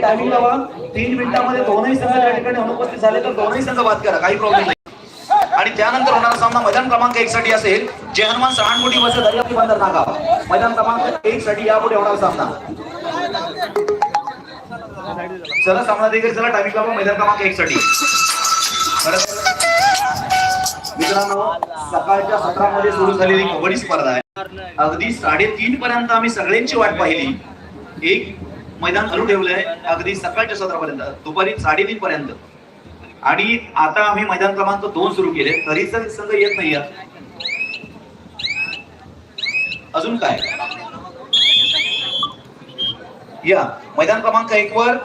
Timing लावा. तीन मिनिटांमध्ये दोनही संघ त्या ठिकाणी अनुपस्थित झाले तर दोनही संघ बाद करा. काही प्रॉब्लेम नाही. आणि त्यानंतर होणारा सामना मैदान क्रमांक एक साठी असेल. जे हनुमान सहानगुटी बस दर्याप्ती बंदर नागाव मैदान क्रमांक एक साठी यापुढे होणारा सामना. चला सामना देखील चला. टायमिंग लावा. मैदान क्रमांक एक साठी मित्रांनो सकाळच्या सत्रामध्ये सुरू झालेली कबड्डी स्पर्धा आहे. अगदी साडेतीन पर्यंत आम्ही सगळ्यांची वाट पाहिली. एक मैदान चालू ठेवलंय. अगदी सकाळच्या सत्रापर्यंत दुपारी साडेतीन पर्यंत आणि आता आम्ही मैदान क्रमांक दोन सुरू केले. तरी संघ येत नाही अजून काय? या. मैदान क्रमांक एक वर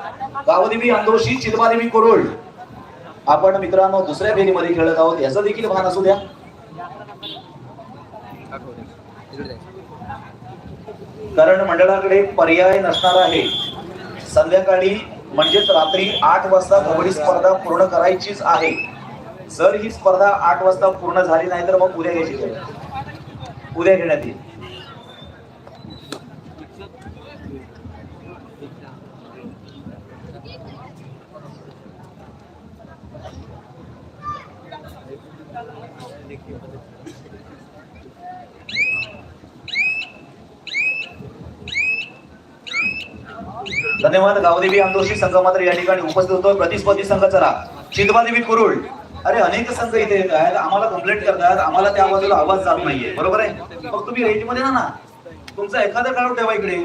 गावदेवी अंदोशी चिलमादेवी कोरोळ. आपण मित्रांनो दुसऱ्या फेरीमध्ये खेळत आहोत. याचं देखील भान असू द्या. कारण मंडळाकडे पर्याय नसणार आहे. संध्याकाळी म्हणजेच रात्री आठ वाजता कबड्डी स्पर्धा पूर्ण करायचीच आहे. जर ही स्पर्धा आठ वाजता पूर्ण झाली नाही तर मग उद्या घ्यायची उद्या घेण्यात येईल. धन्यवाद. गावदेवी आंदोशी संघ मात्र या ठिकाणी उपस्थित होतो. प्रतिस्पर्धी संघ चला. चिंदबादेवी कुरुळ. अरे अनेक संघ इथे येत आहेत. आम्हाला कंप्लेंट करतात. आम्हाला त्या बाजूला आवाज जात नाहीये. बरोबर आहे? मग तुम्ही रेंजमध्ये ना. तुमचा एखादा काढून ठेवा इकडे.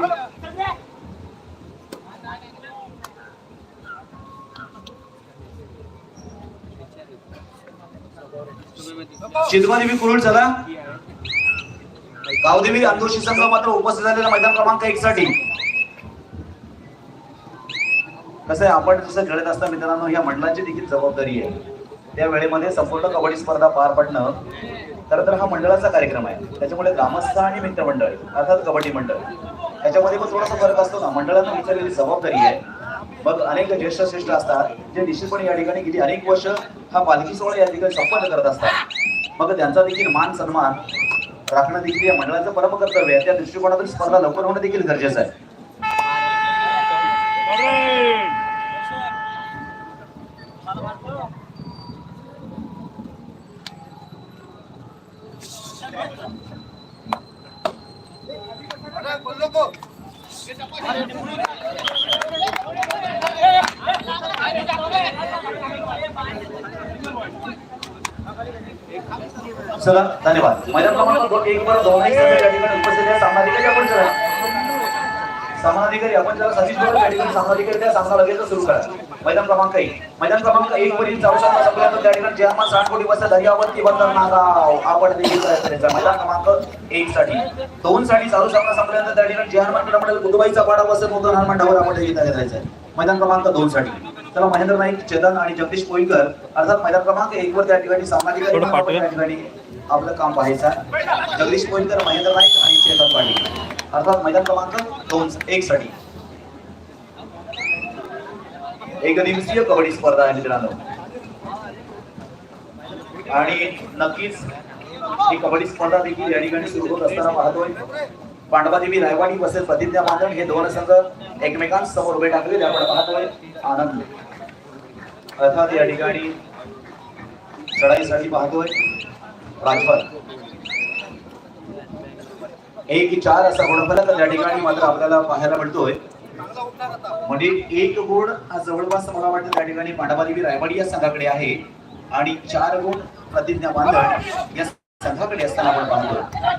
चिंदबादेवी कुरुळ चला. गावदेवी आंदोशी संघ मात्र उपस्थित झालेला मैदान क्रमांक एक साठी कसं आहे आपण जसं खेळत असता मित्रांनो या मंडळाची देखील जबाबदारी आहे. त्या वेळेमध्ये संपूर्ण कबड्डी स्पर्धा पार पडणं खरं तर हा मंडळाचा कार्यक्रम आहे. त्याच्यामुळे ग्रामस्थ आणि मित्रमंडळ अर्थात कबड्डी मंडळ त्याच्यामध्ये पण थोडासा फरक असतो ना. मंडळानं विचारलेली जबाबदारी आहे. मग अनेक ज्येष्ठ श्रेष्ठ असतात जे निश्चितपणे या ठिकाणी गेली अनेक वर्ष हा पालखी सोहळा या ठिकाणी संपन्न करत असतात. मग त्यांचा देखील मान सन्मान राखणं देखील या मंडळाचं परम कर्तव्य आहे. त्या दृष्टिकोनातून स्पर्धा लवकर होणं देखील गरजेचं आहे चला धन्यवाद मैदान या ठिकाणी उपस्थित आहे सामनाधिकारी आपण सामनाधिकारी आपण जरा सतीश बरोबर या ठिकाणी सामनाधिकारी त्या सामना लगेच सुरू करा. मैदान क्रमांक एक. मैदान क्रमांक एक वरील सामना संपल्यानंतर त्या ठिकाणी दर्यावरती बंदर नागाव आपण देखील करायचा मैदान क्रमांक एक साठी. दोन साठी चालू संपल्यानंतर त्या ठिकाणी जयमान क्रीडा मंडळ पाडा बसत होता हनुमान डावर आपण देखील करायचा मैदान क्रमांक दोन साठी. चला महेंद्र नाईक चेतन आणि जगदीश पोईकर अर्थात मैदान क्रमांक एक वर त्या ठिकाणी सामनाधिकारी आपलं काम पाहायचं जगदीश पोईकर महेंद्र नाईक आणि चेतन पाटील. अर्थात मैदान क्रमांक दोन एक साठी एक दिवसीय कबड्डी स्पर्धा आहे मित्रांनो. आणि नक्कीच ही कबड्डी स्पर्धा देखील या ठिकाणी सुरू होत असताना पाहतोय पांडवादेवी रायवाडी बसेल प्रतिज्ञा माधन हे दोन संघ एकमेकांसमोर उभे टाकलेले आपण पाहतोय आनंद अर्थात या ठिकाणी चढाईसाठी पाहतोय राजभर एक चार असा गुणफलक त्या ठिकाणी मात्र आपल्याला पाहायला मिळतोय. म्हणजे एक गुण हा जवळपास मला वाटतं त्या ठिकाणी पांडवादेवी रायवाडी या संघाकडे आहे. आणि चार गुण प्रतिज्ञा बांधव या संघाकडे असताना आपण पाहतो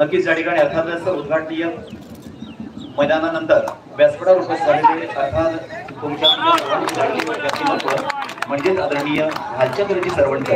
नक्कीच या ठिकाणी अर्थातच उद्घाटनीय मैदानानंतर व्यासपीठावर उपस्थित झालेले अर्थात तुमच्या व्यक्तिमत्व म्हणजेच आदरणीय भालचंद्रजी सरवणकर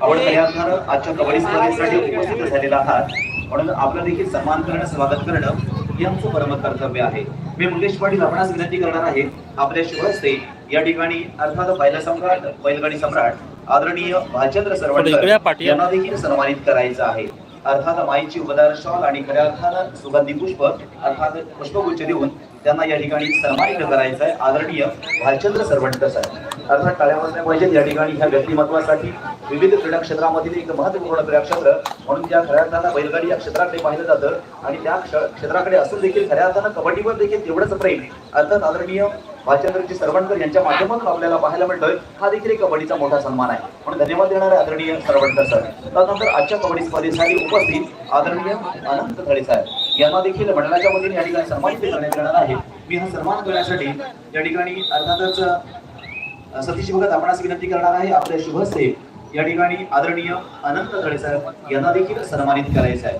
आपण अर्थानं आजच्या कबड्डी स्पर्धेसाठी उपस्थित झालेला आहात. म्हणून आपलं देखील सन्मान करणं स्वागत करणं हे आमचं परम कर्तव्य आहे. मी मुकेश पाटील आपणास विनंती करणार आहे आपल्या शुभ हस्ते या ठिकाणी अर्थात बैल सम्राट बैलगाडी सम्राट आदरणीय भालचंद्र सरवणकर. यांना देखील सन्मानित करायचं आहे. अर्थात माईची उबदार शॉल आणि खऱ्या अर्थानं सुगंधी पुष्प अर्थात पुष्पगुच्छ देऊन त्यांना या ठिकाणी सन्मानित करायचं आहे आदरणीय भालचंद्र सरवणकर साहेब. अर्थात टाळ्या वाजल्या पाहिजेत या ठिकाणी ह्या व्यक्तिमत्वासाठी विविध क्रीडा क्षेत्रामधील एक महत्त्वपूर्ण क्रीडा क्षेत्र म्हणून त्या खऱ्या अर्थानं बैलगाडी या क्षेत्राकडे पाहिलं जातं आणि त्या क्ष- क्षेत्राकडे असून देखील खऱ्या अर्थानं कबड्डीवर देखील तेवढंच प्रेम अर्थात आदरणीय भालचंद्रजी सरवणकर यांच्या माध्यमातून आपल्याला पाहायला मिळतोय हा देखील एक कबड्डीचा मोठा सन्मान आहे. म्हणून धन्यवाद देणारे आदरणीय सरवणकर सर. त्यानंतर आजच्या कबड्डी स्पर्धेसाठी उपस्थित आदरणीय अनंत थळे साहेब. यांना देखील मंडळाच्या वतीने या ठिकाणी सन्मानित करण्यात येणार आहे. मी हा सन्मान करण्यासाठी या ठिकाणी अर्थातच सतीश भगत आपणास विनंती करणार आहे आपल्या शुभ हस्ते या ठिकाणी आदरणीय अनंत थळे साहेब यांना देखील सन्मानित करायचं आहे.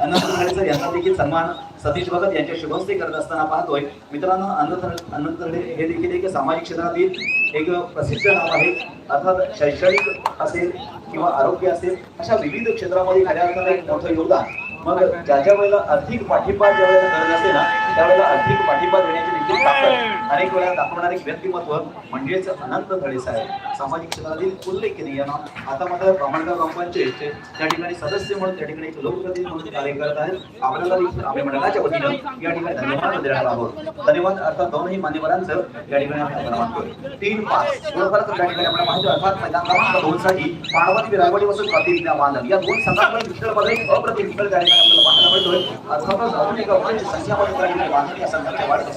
अनंत धडे यांचा देखील सन्मान सतीश भगत यांच्या शुभस्ते करत असताना पाहतोय. मित्रांनो अनंत अनंत धडे हे देखील एक सामाजिक क्षेत्रातील एक प्रसिद्ध नाव आहे. अर्थात शैक्षणिक असेल किंवा आरोग्य असेल अशा विविध क्षेत्रामध्ये खऱ्या अर्थानं एक मोठं योगदान. मग ज्या ज्या वेळेला आर्थिक पाठिंबा ज्या वेळेला गरज असेल ना त्यावेळेला आर्थिक पाठिंबा देण्याची अनेक वेळा दाखवणारे व्यक्तिमत्व म्हणजेच अनंत थळे साहेब. सामाजिक क्षेत्रातील उल्लेखनीय आता मात्र ब्राह्मणगाव ग्रामपंचायतचे त्या ठिकाणी सदस्य म्हणून त्या ठिकाणी लोकप्रतिनिधी म्हणून कार्य करत आहेत. आपल्याला आम्ही मंडळाच्या वतीनं या ठिकाणी धन्यवाद देणार आहोत. धन्यवाद. अर्थात दोनही मान्यवरांचं या ठिकाणी आपण मानतोय. तीन पाच. त्या ठिकाणी माहिती अर्थात मैदान क्रमांक दोन साठी वसून प्रतिज्ञा बांधव या दोन संघांमध्ये ठिकाणी आपल्याला पाहायला मिळतोय. अर्थातच अजून एक अपराची संख्यामध्ये त्या ठिकाणी बांधणी या संघाच्या वाढत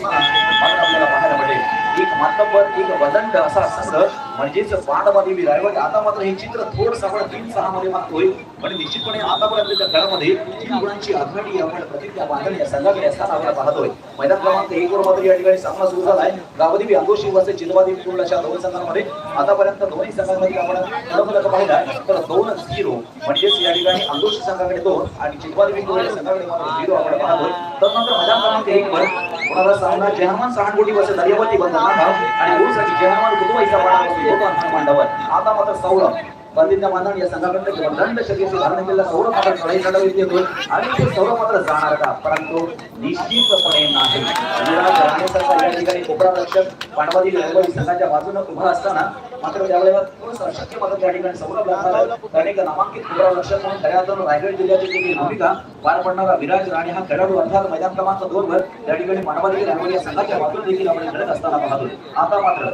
मात्र आपल्याला पाहायला मिळेल. एक मातब्बर एक वदंड असा सर म्हणजेच पांडवादेवी रायवाडी आता मात्र हे चित्र थोडंसं आपण तीन सहा मध्ये मागतोय म्हणजे निश्चितपणे आतापर्यंतच्या खेळामध्ये तीन गुणांची आघाडी आपण प्रतिज्ञा बांधणी संघाकडे असताना आपण पाहतोय. मैदान क्रमांक एक वर मात्र या ठिकाणी सामना सुरू झालाय. गावदेवी अंगोशी वसे चिंदवादेवी कुर्ला अशा दोन संघांमध्ये आतापर्यंत दोन्ही संघांमध्ये आपण फरक पाहिला. तर दोन झिरो म्हणजेच या ठिकाणी अंगोशी संघाकडे दोन आणि चिंदवादेवी कुर्ला संघाकडे मात्र झिरो आपण पाहतोय. तर तदनंतर मैदान क्रमांक एक वर कोणाला सामना जहामान सहानगोटी वर्ष दर्यावती बंद आणि गुरुसाठी जहामान कुतुबाईचा पाडा वसे लोकांचा आता मात्र सौरभ बंदिंदा मानन या संघाकडे दंड शक्यचे धारण केलेला सौरभ मात्र चढाई चढवित येतोय आणि ते सौरभ मात्र जाणार का? परंतु निश्चितपणे नाही. विराज राणेसारखा या ठिकाणी कोपरा रक्षक पांडवादी रेल्वे संघाच्या बाजूने उभा असताना मात्र त्यावेळेला थोडंसं अशक्य मात्र त्या ठिकाणी सौरभ झालं कारण एक नामांकित कोपरा रक्षक म्हणून खऱ्या अर्थानं रायगड जिल्ह्याची देखील भूमिका पार पडणारा विराज राणे हा खेळाडू अर्थात मैदान क्रमांक दोन वर त्या ठिकाणी मानवादी या संघाच्या बाजूने देखील आपण खेळत असताना पाहतोय. आता मात्र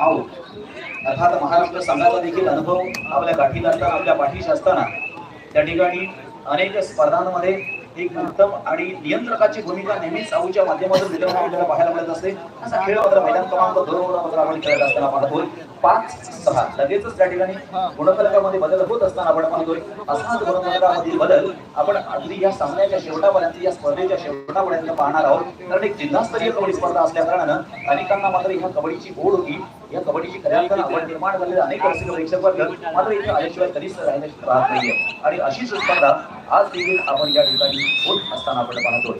आहोत अर्थात महाराष्ट्र संघाचा देखील अनुभव आपल्या गाठी असताना आपल्या पाठीशी असताना त्या ठिकाणी अनेक स्पर्धांमध्ये एक उत्तम आणि नियंत्रकाची भूमिका नेहमीच आऊच्या माध्यमातून आपल्याला पाहायला मिळत असते. असा खेळ मात्र मैदान क्रमांक दोन मात्र आपण खेळत असताना पाहतोय पाच सहा. लगेचच त्या ठिकाणी गुणफलकामध्ये बदल होत असताना आपण पाहतोय असाच गुणफलकामधील बदल आपण अगदी या सामन्याच्या शेवटापर्यंत या स्पर्धेच्या शेवटापर्यंत पाहणार आहोत. कारण एक जिल्हास्तरीय कबड्डी स्पर्धा असल्या कारणानं अनेकांना मात्र ह्या कबड्डीची ओढ होती. या कबड्डीची खऱ्या अर्थानं आवड निर्माण झालेले अनेक रसिक प्रेक्षक वर्ग मात्र इथे आल्याशिवाय कधीच राहत नाहीये. आणि अशीच स्पर्धा आज देखील आपण या ठिकाणी होत असताना आपण पाहतोय.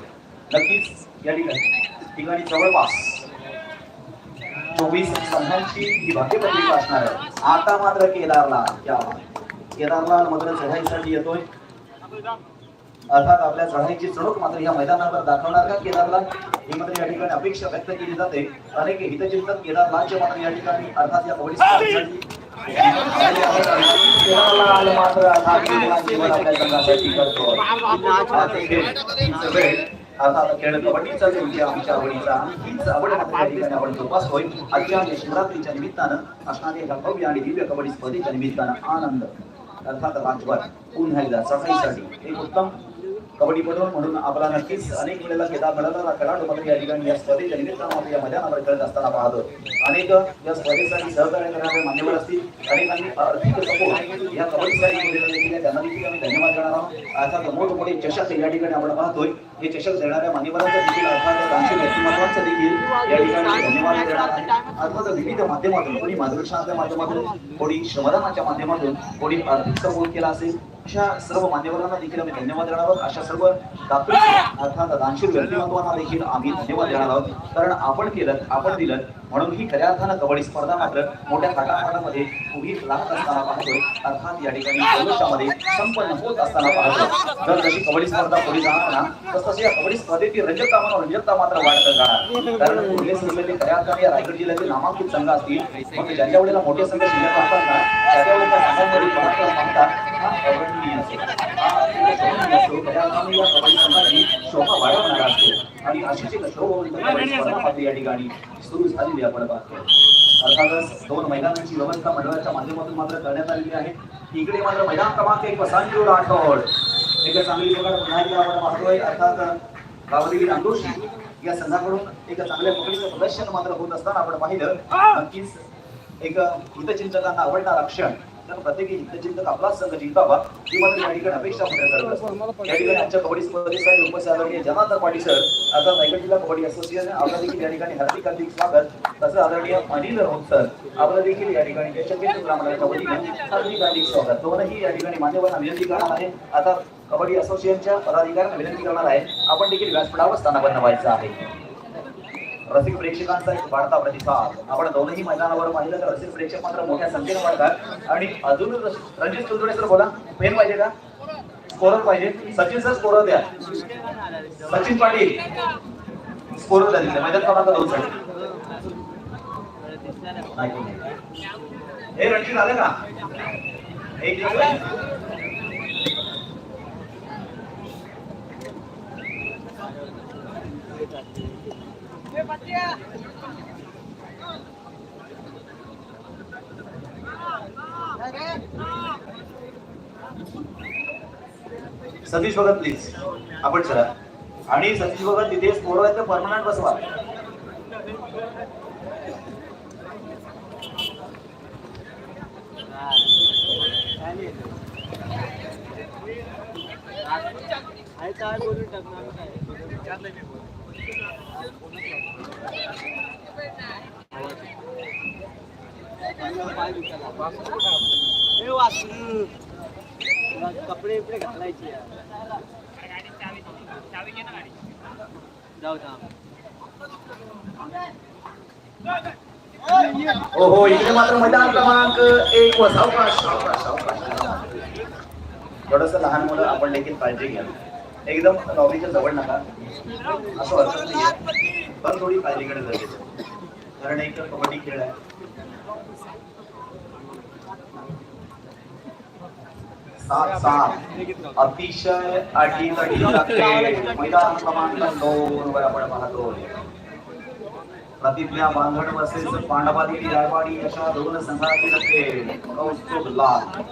नक्कीच या ठिकाणी ठिकाणी जवळपास चोवीस संघांची ही भाग्यपत्रिका असणार आहे. आता मात्र केदारला या केदारला मात्र चढाईसाठी येतोय. अर्थात आपल्या चढाईची चढूक मात्र या मैदानावर दाखवणार का केदारला ही मात्र या ठिकाणी अपेक्षा व्यक्त केली जाते. अनेक हितचिंतक केदारलालचे मात्र या ठिकाणी अर्थात या कबड्डी मात्र आता खेळ, कबड्डीचा जो आता आमच्या आवडीचा हीच आवड मात्र या ठिकाणी आपण जोपासतोय. आजच्या या शिवरात्रीच्या निमित्तानं असणारे ह्या भव्य आणि दिव्य कबड्डी स्पर्धेच्या निमित्तानं आनंद अर्थात राजभर पुन्हा एकदा चढाईसाठी एक उत्तम कबड्डीपटू म्हणून आपला नक्कीच अनेक वेळेला केदार मिळाला खेळाडू मात्र या ठिकाणी या स्पर्धेच्या निमित्तानं मात्र या मैदानावर खेळत असताना पाहतो. अनेक या स्पर्धेसाठी सहकार्य करणारे मान्यवर असतील. अनेकांनी आर्थिक सपोर्ट या कबड्डीसाठी केलेला त्यांना देखील आम्ही धन्यवाद करणार आहोत. अर्थात मोठमोठे चषक या ठिकाणी आपण पाहतोय. हे चषक देणाऱ्या मान्यवरांचा देखील अर्थात दानशूर व्यक्तिमत्वांचा देखील या ठिकाणी धन्यवाद देणार आहे अर्थात विविध माध्यमातून कोणी मार्गदर्शनाच्या माध्यमातून कोणी श्रमदानाच्या माध्यमातून कोणी आर्थिक सपोर्ट केला असेल अशा सर्व मान्यवरांना देखील आम्ही धन्यवाद देणार आहोत. अशा सर्व दातृ अर्थात दानशीर व्यक्तिमत्वांना देखील आम्ही धन्यवाद देणार आहोत. कारण आपण केलं आपण दिलं म्हणून ही खऱ्या अर्थानं कबड्डी स्पर्धा मात्र मोठ्या थाटामाटामध्ये उभी राहत असताना पाहतोय. अर्थात या ठिकाणी भविष्यामध्ये संपन्न होत असताना पाहतोय. जर जशी कबड्डी स्पर्धा पुढे जाणार ना तस तशी या कबड्डी स्पर्धेची रंजकता म्हणून रंजकता मात्र वाढत जाणार. कारण पुढले सुरलेले खऱ्या अर्थाने या रायगड जिल्ह्यातील नामांकित संघ असतील. मग ज्यांच्या वेळेला मोठे संघ शिल्लक असतात ना त्या त्या वेळेला सांगतात या शोभा वाढवणारा असतो आणि अशीच एक शोभवंत या ठिकाणी सुरू झालेली आपण पाहतो अर्थातच दोन मैदानांची व्यवस्था मंडळाच्या माध्यमातून मात्र करण्यात आलेली आहे इकडे मात्र मैदान क्रमांक एक संजू राठोड एक चांगली पुन्हा एकदा आपण पाहतोय अर्थात गावदेवी रांगोशी या संघाकडून एक चांगल्या पकडीचं प्रदर्शन मात्र होत असताना आपण पाहिलं नक्कीच एक हितचिंतकांना आवडणारा क्षण. तर प्रत्येकी हितचिंतक आपलाच संघ जिंकावा ही मात्र या ठिकाणी अपेक्षा आपण करत असतो. या ठिकाणी आजच्या कबड्डी स्पर्धेसाठी उपस्थित आदरणीय जनार्दन पाटील सर आता रायगड जिल्हा कबड्डी असोसिएशन आपला देखील या ठिकाणी हार्दिक हार्दिक स्वागत. तसं आदरणीय अनिल राऊत सर आपलं देखील या ठिकाणी वतीने हार्दिक हार्दिक स्वागत. दोनही या ठिकाणी विनंती करणार आहे. आता कबड्डी असोसिएशनच्या पदाधिकाऱ्यांना विनंती करणार आहे. आपण देखील व्यासपीठावर स्थानापन्न व्हायचं आहे. रसिक प्रेक्षकांचा एक वाढता प्रतिसाद. आपण दोनही मैदानावर पाहिलं तर रसिक प्रेक्षक मात्र मोठ्या संख्येने वाढतात. आणि अजून रणजित कुलदुडे सर बोला. पेन पाहिजे का? स्कोरर पाहिजे. सचिन सर स्कोरर द्या. सचिन पाटील. स्कोरर द्या तिथे. मैदान क्रमांक दोन साठी. हे रणजित आले का? एक दिवस सतीश भगत प्लीज आपण चला. आणि सतीश भगत तिथे स्कोर तर परमनंट बसवा. काय बोलून टाकणार काय कपडे बिपडे घालायचे जाऊ जा हो हो इकडे मात्र मैदान क्रमांक एक व सावकाश सावकाश सावकाश. थोडस लहान मुलं आपण देखील काळजी घ्या. एकदम नॉलेजच्या जवळ नका. असं वाटत नाही पण थोडी काळजी घेणं गरजेचं कारण एक कबड्डी खेळ आहे. सात सात. अतिशय मैदान क्रमांक दोन वर आपण पाहतो. प्रतिज्ञा बांधण वर्सेस पांडवादेवी रायवाडी अशा दोन संघातील खेळ. कौस्तुभ लाल.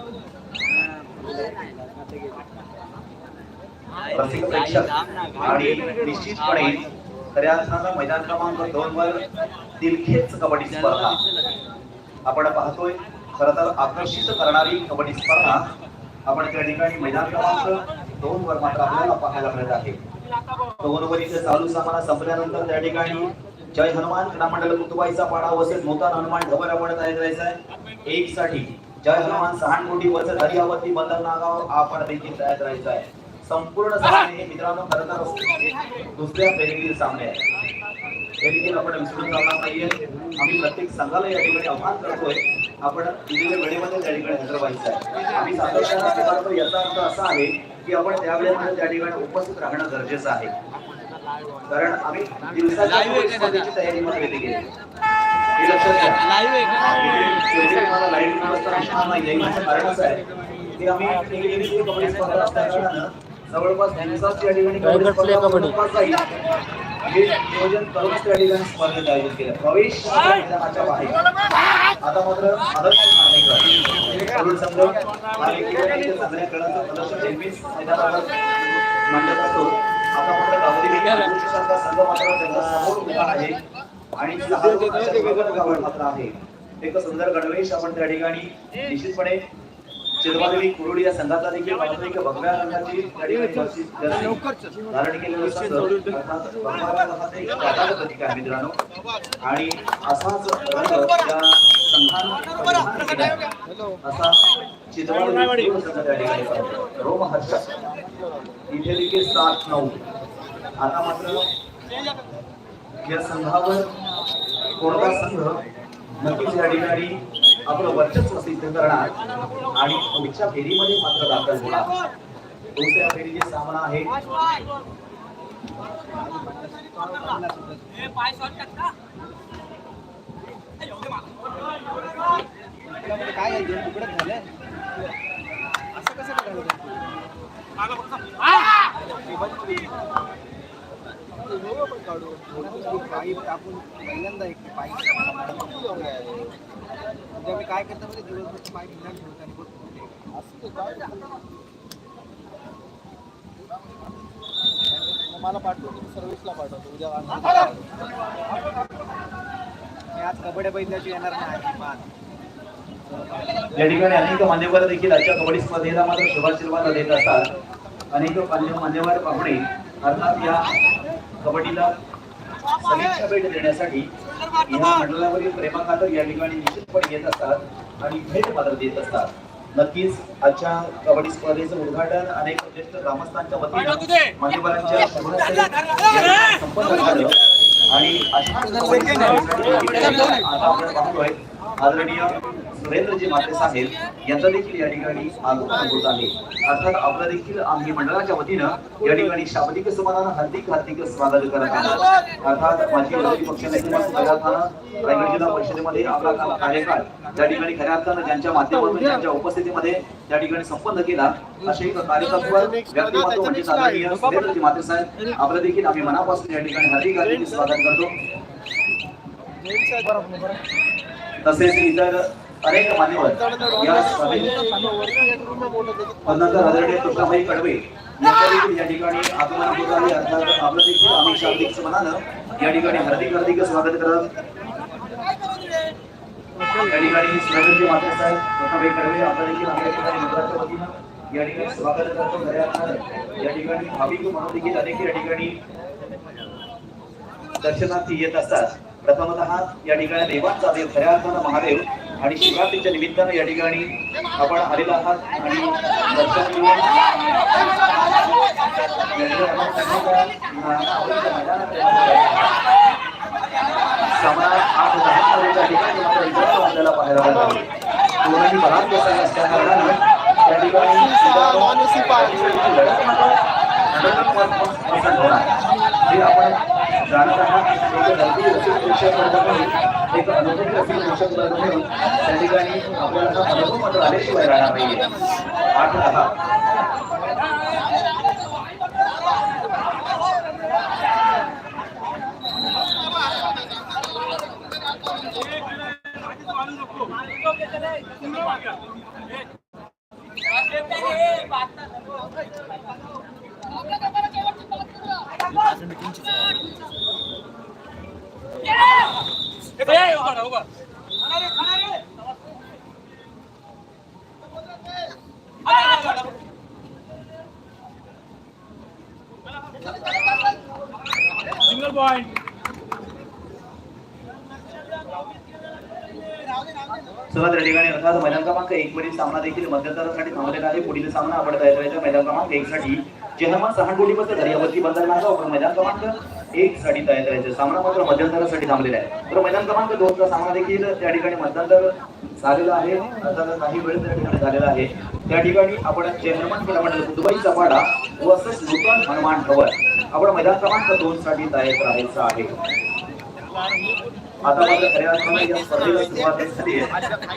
प्रेक्षक. आणि निश्चितपणे खऱ्या अर्थानं मैदान क्रमांक दोन वर दिलखेच कबड्डी स्पर्धा. आपण पाहतोय खर तर आकर्षित करणारी कबड्डी स्पर्धा आपण त्या ठिकाणी मैदान क्रमांक दोन वर मात्र आपल्याला पाहायला मिळत आहे. दोन वर इथे चालू सामना संपल्यानंतर त्या ठिकाणी जय हनुमान क्रीडामंडल कुतुबाईचा पाडा वसेल नूतन हनुमान ढबर आपण तयार करायचा आहे. एक साठी जय हनुमान सहानकोटी वसेल हरियावती बंदर नागाव आपण देखील तयार करायचा आहे. संपूर्ण सामने हे मित्रांनो खरं तर दुसऱ्या फेरीतील सामने. आहेत हे देखील आपण विसरून जाणार नाहीये. आम्ही प्रत्येक संघाला या ठिकाणी आव्हान करतोय. आपण दिलेल्या वेळेमध्ये त्या ठिकाणी हजर व्हायचं आहे. आम्ही सातत्यानं याचा अर्थ असा आहे की आपण त्या वेळेमध्ये त्या ठिकाणी उपस्थित राहणं गरजेचं आहे. कारण आम्ही दिवसाच्या स्पर्धेची तयारीमध्ये गेली हे लक्षात घ्या. लाईव्ह आहे व्यवस्था कारण असं आहे की आम्ही कबड्डी स्पर्धा असल्याकारणानं जवळपास दिवसाची या ठिकाणी. हे नियोजन करूनच त्या ठिकाणी स्पर्धेत आयोजित केलं. प्रवेश मैदानाच्या बाहेर. आता मात्र आदर्श नाणेकर तरुण संघ आणि क्रीडामध्ये चांगल्या खेळाचं प्रदर्शन नेहमीच मैदानावर मांडत असतो. आता मात्र गावदेवी सारखा संघ मात्र त्यांच्यासमोर उभा आहे. आणि मात्र आहे. एक सुंदर गणवेश आपण त्या ठिकाणी निश्चितपणे चिरवादेवी कुरुडी या संघाचा देखील पारंपरिक भगव्या रंगाची धारण केलेलं प्रतीक आहे मित्रांनो. आणि असाच रंग या संघानं असा चित्रवादेवी कुरुड संघ रोमहर्ष इथे देखील सात नऊ. आता मात्र या संघावर कोणता संघ नक्कीच या ठिकाणी आपलं वर्चस्व सिद्ध करणार आणि पुढच्या फेरीमध्ये मात्र दाखल होणार. दुसऱ्या फेरीचे सामना आहे. काय झाले. असं कसं झालं पायी कापून पहिल्यांदा एक पायी. मी काय करतो म्हणजे दिवसभर पाय घेणार ठेवतो आणि बघतो. असं ते काय मग मला पाठवतो मी सर्व्हिसला पाठवतो उद्या. मी आज कबड्डी बैलाची येणार नाही. या ठिकाणी अनेक मान्यवर देखील आजच्या कबड्डी स्पर्धेला मात्र शुभाशीर्वाद देत असतात अनेक मान्य- मान्यवर पाहुणे अर्थात या कबड्डीला समीक्षा भेट देण्यासाठी या मंडळावरील प्रेमाखातर या ठिकाणी निश्चितपणे येत असतात आणि भेट मात्र देत असतात. नक्कीच आजच्या कबड्डी स्पर्धेचं उद्घाटन अनेक ज्येष्ठ ग्रामस्थांच्या वतीनं मान्यवरांच्या संपन्न झालं. आणि आदरणीय सुरेंद्रजी माते साहेब यांचा देखील या ठिकाणी आगमन होत आहे. अर्थात आपलं देखील आम्ही मंडळाच्या वतीनं या ठिकाणी शाब्दिक समाधान हार्दिक हार्दिक स्वागत करत आहोत. अर्थात माझी विरोधी पक्षनेते खानं रायगड जिल्हा परिषदेमध्ये आपला कार्यकाळ त्या ठिकाणी खऱ्या अर्थानं ज्यांच्या माध्यमातून त्यांच्या उपस्थितीमध्ये त्या ठिकाणी संपन्न केला असे एक कार्यतत्व व्यक्तिमत्व म्हणजे आदरणीय सुरेंद्रजी माते साहेब आपलं देखील आम्ही मनापासून या ठिकाणी हार्दिक हार्दिक स्वागत करतो. तसेच इतर अनेक मान्यवर या स्पर्धेत पन्नासर आदरणीय तुकाबाई कडवे यांच्या देखील या ठिकाणी आगमन होत आहे. अर्थात आपलं देखील आम्ही शाब्दिक मनानं या ठिकाणी हार्दिक हार्दिक स्वागत करत या ठिकाणी सुरेंद्रजी मात्र साहेब तुकाबाई कडवे आपलं देखील आपल्या ठिकाणी मंडळाच्या वतीनं या ठिकाणी स्वागत करतो. खऱ्या या ठिकाणी भाविक म्हणून देखील अनेक या ठिकाणी दर्शनार्थी येत असतात. प्रथमतः या ठिकाणी देवांचा देव खऱ्या अर्थानं महादेव आणि शिवरात्रीच्या निमित्तानं या ठिकाणी आपण आलेला आहात. आणि आठ ठिकाणी विजय आपल्याला पाहायला असल्या कारणानं त्या ठिकाणी लढत होणार. जे आपण जाणत आहात एक नवी रसिक प्रेक्षक वर्ग म्हणून अनुभवी रसिक प्रेक्षक वर्ग म्हणून त्या ठिकाणी आपल्याला हा अनुभव मात्र आल्याशिवाय राहणार नाहीये. आठ दहा सिंगल पॉइंट सर्वात या ठिकाणी अर्थात मैदान सामना देखील मध्यंतरासाठी थांबलेला आहे. पुढील सामना आपण तयार करायचा मैदान क्रमांक एक साठी जेहमान सहानकोटी बद्दल दर्यावरती बंदर नागा पण मैदान क्रमांक एक साठी तयार करायचं सामना मात्र मध्यंतरासाठी थांबलेला आहे. तर मैदान क्रमांक दोनचा सामना देखील त्या ठिकाणी मध्यंतर झालेला आहे. काही वेळ त्या ठिकाणी झालेला आहे त्या ठिकाणी आपण चेहरमन केला मंडळ दुबईचा पाडा वर्सेस नूतन हनुमान खबर आपण मैदान क्रमांक दोन साठी तयार करायचं आहे. आता मात्र खऱ्या अर्थानं या स्पर्धेला सुरुवात झाली आहे.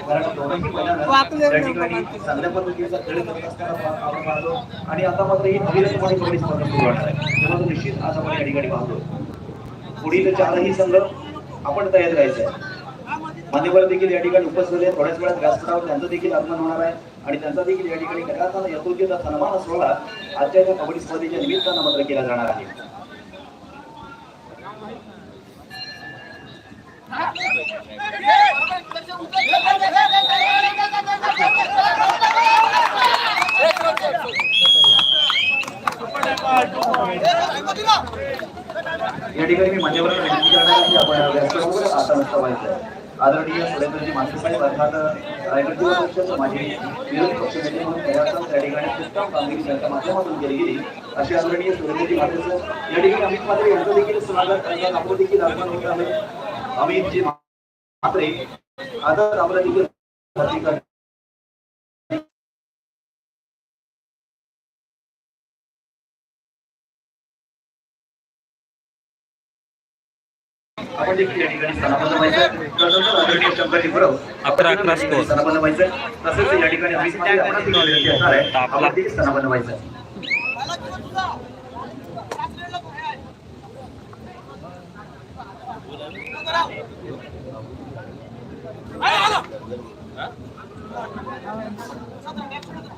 कारण दोन्ही मैदानात त्या ठिकाणी चांगल्या पद्धतीचा खेळ करत असताना पा- आपण पाहतो आणि आता मात्र ही अविरतपणे कबड्डी स्पर्धा सुरू होणार आहे. तेव्हा तो निश्चित आज आपण या ठिकाणी पाहतो पुढील चारही संघ आपण तयार करायचे आहे मान्यवर देखील या ठिकाणी उपस्थित आहेत. थोड्याच वेळात व्यासपीठावर त्यांचं देखील आगमन होणार आहे. आणि त्यांचा देखील या ठिकाणी अर्थानं यथोचित सन्मान सोहळा आजच्या या कबड्डी स्पर्धेच्या निमित्तानं मात्र केला जाणार आहे. या ठिकाणी मी मान्यवरांना विनंती करणार आहे की आपण व्यासपीठावर आता नसतं व्हायचं आदरणीय सुरेंद्रजी मानसे साहेब अर्थात रायगड जिल्हा परिषद माझे विरोधी पक्षनेते म्हणून प्रयासात त्या ठिकाणी उत्तम कामगिरी त्यांच्या माध्यमातून केली गेली. अशी आदरणीय सुरेंद्रजी मानसे साहेब या ठिकाणी अमित म्हात्रे यांचं देखील स्वागत करण्यात नागपूर देखील आगमन होत आहे अमितजी म्हात्रे देखील हार्दिक आपण देखील या ठिकाणी स्थानापन्न व्हायचं अकरा- अकरा. स्थानापन्न व्हायचं तसंच या ठिकाणी अमित म्हात्रे आपण देखील विनंती असणार आहे आपण देखील स्थानापन्न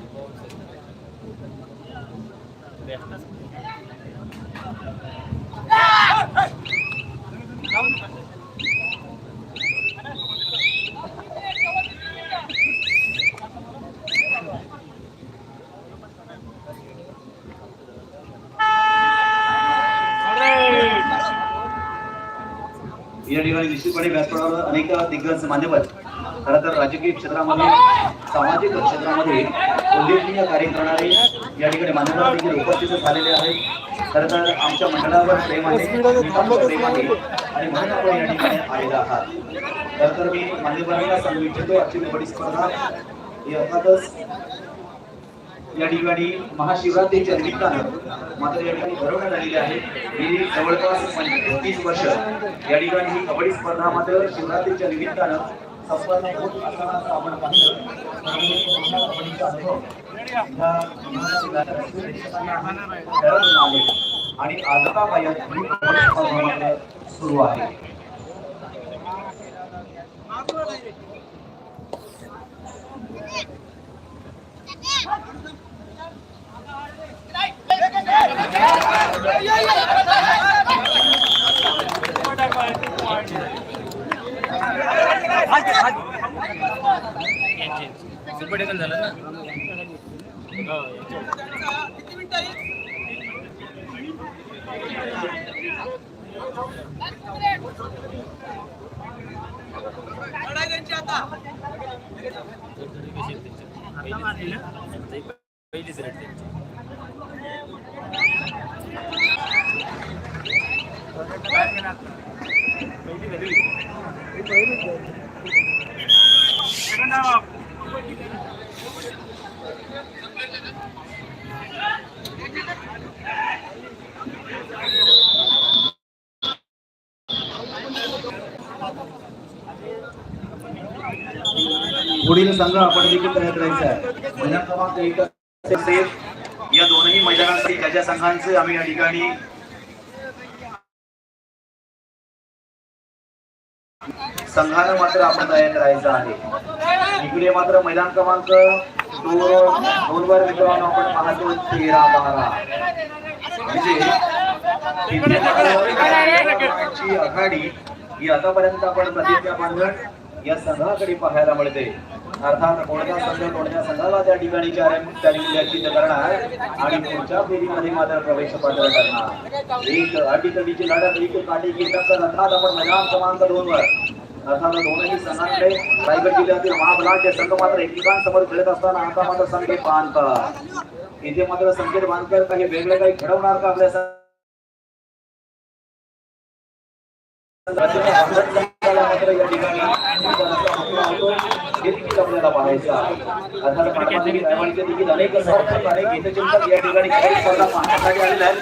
व्हायचं या ठिकाणी निश्चितपणे व्यासपीठावर अनेक दिग्गज मान्यवर खरं तर राजकीय क्षेत्रामध्ये सामाजिक क्षेत्रामध्ये उल्लेखनीय कार्य करणारे या ठिकाणी मान्यवर देखील उपस्थित झालेले आहेत. खरं तर आमच्या मंडळावर प्रेम आहे प्रेम आहे आणि म्हणून आपण या ठिकाणी आलेला आहात. खरं तर मी मान्यवरांना सांगू इच्छितो आजची कबड्डी स्पर्धा ही अर्थातच या ठिकाणी महाशिवरात्रीच्या निमित्तानं मात्र या ठिकाणी भरवण्यात आलेली आहे. गेली जवळपास तीस वर्ष या ठिकाणी ही कबड्डी स्पर्धा मात्र शिवरात्रीच्या निमित्तानं संपन्न होत असताना आपण पाहिलं. त्यामुळे आणि आजता पायात ही कबड्डी स्पर्धा मात्र सुरू आहे Second संघ आपण देखील तयार करायचा आहे. महिला क्रमांक एक या दोनही मैदानासाठी ज्या ज्या संघांचे आम्ही या ठिकाणी संघानं मात्र आपण तयार करायचं आहे. इकडे मात्र मैदान क्रमांक दोन दोन वर मित्रांनो आपण पाहतो तेरा बारा. म्हणजे ची आघाडी ही आतापर्यंत आपण प्रतिज्ञा बांधण या संघाकडे पाहायला मिळते. अर्थात कोणत्या संघ कोणत्या संघाला त्या ठिकाणी चार चारी करणार आणि पुढच्या फेरीमध्ये मात्र प्रवेश पात्र करणार. एक अटीतटीची लढत एक काटेकी टक्कर अर्थात आपण मैदान क्रमांक दोन वर अर्थात दोनही संघांकडे रायगड जिल्ह्यातील महाबलाढ्य संघ मात्र एकमेकांसमोर खेळत असताना आता मात्र संकेत बांधकर इथे मात्र संकेत बांधकर काही वेगळे काही घडवणार का आपल्या संघ- मात्र या ठिकाणी हे देखील आपल्याला पाहायचं आहे. अर्थात पाठपाती रायवाडीचे देखील अनेक समर्थक अनेक हितचिंतक या ठिकाणी काही स्पर्धा पाहण्यासाठी आलेल्या आहेत.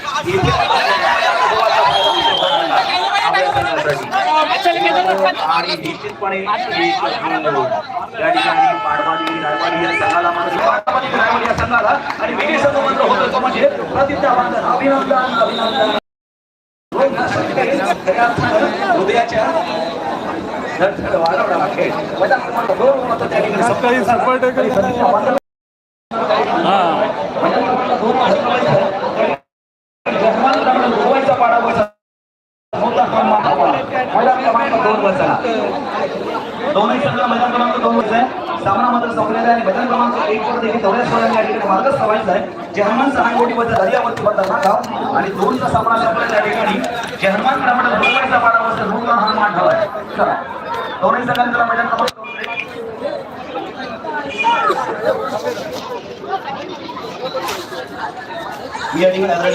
आणि निश्चितपणे या ठिकाणी पाडवाली रायवाडी या संघाला मात्र पाठपाती रायवाडी या संघाला आणि विजय संघ मंत्र होतो तो म्हणजे प्रतिज्ञा अभिनंदन अभिनंदन. हृदयाच्या धडधड वाढवणारा खेळ मैदान क्रमांक दोन मात्र त्या सकाळी सपाट दोन्ही संघ मैदान क्रमांक दोन वर्ष आहे सामना मात्र संपलेला आहे आणि मैदान क्रमांक एक वर देखील तेवढ्याच वेळाने या ठिकाणी. मार्गच सवायचा आहे जे हनुमान सहानकोटीबद्दल दर्यावरती बद्दल नाका आणि दोनचा सामना संपलेला या ठिकाणी जे हनुमान क्रमांक दोनचा पाडा वाजता दोन रन हनुमान ठेवा चला. दोन्ही संघांनी त्याला मैदान क्रमांक या ठिकाणी आदरणीय